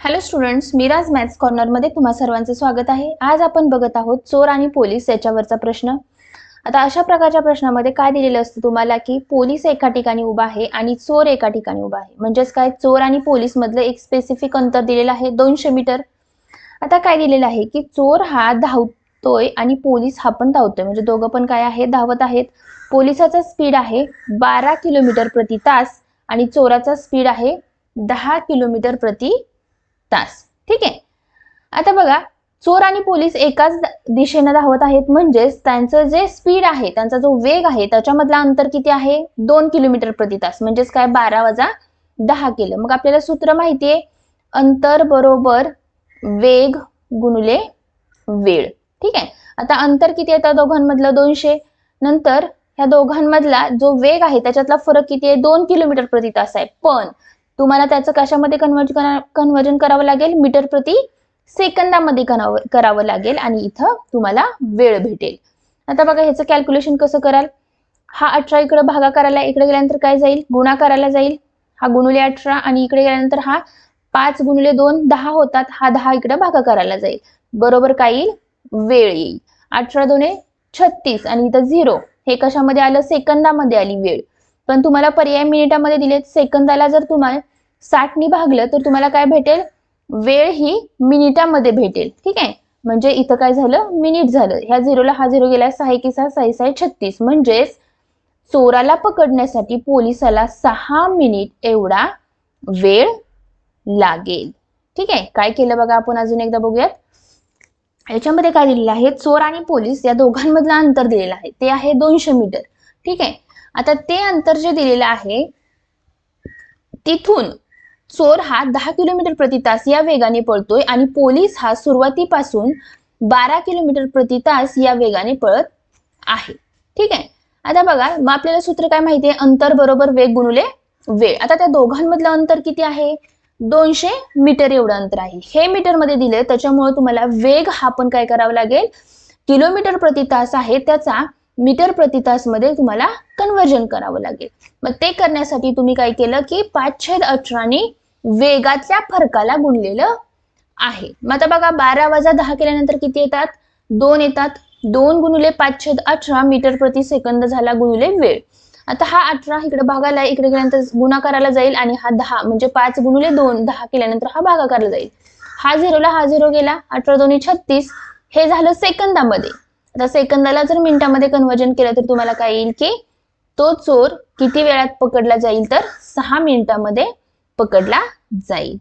Hello students Miraj maths कॉर्नरमध्ये तुम्हा सर्वांचं स्वागत आहे. आज आपण बघत आहोत चोर आणि पोलीस याच्यावरचा प्रश्न. आता अशा प्रकारच्या प्रश्नामध्ये काय दिलेलं असतं तुम्हाला की पोलीस एका ठिकाणी उभा आहे आणि चोर एका ठिकाणी उभा आहे. म्हणजेच काय? चोर आणि पोलीस मधलं एक स्पेसिफिक अंतर दिलेलं आहे दोनशे मीटर. आता काय दिलेलं आहे की चोर हा धावतोय आणि पोलीस हा पण धावतोय. म्हणजे दोघं पण काय आहे? धावत आहेत. पोलिसाचा स्पीड आहे बारा किलोमीटर प्रति तास आणि चोराचा स्पीड आहे दहा किलोमीटर प्रति तास. ठीक आहे? आता बघा चोर आणि पोलीस एकाच दिशेनं धावत आहेत. म्हणजेच त्यांचं जे स्पीड आहे त्यांचा जो वेग आहे त्याच्यामधला अंतर किती आहे? दोन किलोमीटर प्रति तास. म्हणजेच काय? बारा वजा दहा किलो. मग आपल्याला सूत्र माहितीये? अंतर बरोबर वेग गुणुले वेळ. ठीक आहे? आता अंतर किती आहे त्या दोघांमधलं? दोनशे. नंतर ह्या दोघांमधला जो वेग आहे त्याच्यातला फरक किती आहे? दोन किलोमीटर प्रति तास आहे. पण तुम्हाला त्याचं कशामध्ये कन्वर्ज कन्वर्जन करावं लागेल? मीटर प्रति सेकंदामध्ये करावं करावं लागेल आणि इथं तुम्हाला वेळ भेटेल. आता बघा ह्याचं कॅल्क्युलेशन कसं कराल? हा अठरा इकडं भागाकाराला इकडे गेल्यानंतर काय जाईल? गुणाकाराला जाईल. हा गुणुले अठरा आणि इकडे गेल्यानंतर हा पाच गुणुले दोन दहा होतात. हा दहा इकडे भागाकाराला जाईल. बरोबर काय येईल? वेळ येईल. अठरा दोने छत्तीस आणि इथं झिरो. हे कशामध्ये आलं? सेकंदामध्ये आली वेळ. पण तुम्हाला पर्याय मिनिटामध्ये दिलेत. सेकंदाला जर तुम्हाला साठनी भागलं तर तुम्हाला काय भेटेल? वेळ ही मिनिटामध्ये भेटेल. ठीक आहे? म्हणजे इथं काय झालं? मिनिट झालं. ह्या झिरोला हा झिरो गेला सहा की सहा साई साई छत्तीस. म्हणजेच चोराला पकडण्यासाठी पोलिसाला सहा मिनिट एवढा वेळ लागेल. ठीक आहे? काय केलं बघा आपण अजून एकदा बघूयात. याच्यामध्ये काय दिलेलं आहे? चोर आणि पोलीस या दोघांमधलं अंतर दिलेलं आहे. ते आहे दोनशे मीटर. ठीक आहे? आता ते अंतर जे दिलेलं आहे तिथून चोर हा दहा किलोमीटर प्रति तास या वेगाने पळतोय आणि पोलीस हा सुरुवातीपासून बारा किलोमीटर प्रति तास या वेगाने पळत आहे. ठीक आहे? आता बघा मग आपल्याला सूत्र काय माहिती आहे अंतर बरोबर वेग गुणुले वेळ. आता त्या दोघांमधलं अंतर किती आहे? दोनशे मीटर एवढं अंतर आहे. हे मीटरमध्ये दिले त्याच्यामुळे तुम्हाला वेग हा पण काय करावा लागेल? किलोमीटर प्रति तास आहे त्याचा मीटर प्रति तासमध्ये तुम्हाला कन्वर्जन करावं लागेल. मग ते करण्यासाठी तुम्ही काय केलं की पाचशे अठराने वेगातल्या फरकाला गुणलेलं आहे. मग आता बघा बारा वाजा दहा केल्यानंतर किती येतात? दोन येतात. दोन गुणुले पाचशे अठरा मीटर प्रति सेकंद झाला गुणुले वेळ. आता हा अठरा इकडे भागाला इकडे गेल्यानंतर गुणाकाराला जाईल आणि हा दहा म्हणजे पाच गुणुले दोन दहा केल्यानंतर हा भागाकारला जाईल. हा झिरोला हा झिरो गेला अठरा दोन्ही छत्तीस हे झालं सेकंदामध्ये. आता सेकंदाला जर मिनिटामध्ये कन्वर्जन केलं तर तुम्हाला काय येईल की तो चोर किती वेळात पकडला जाईल तर सहा मिनिटामध्ये पकडला जाईल.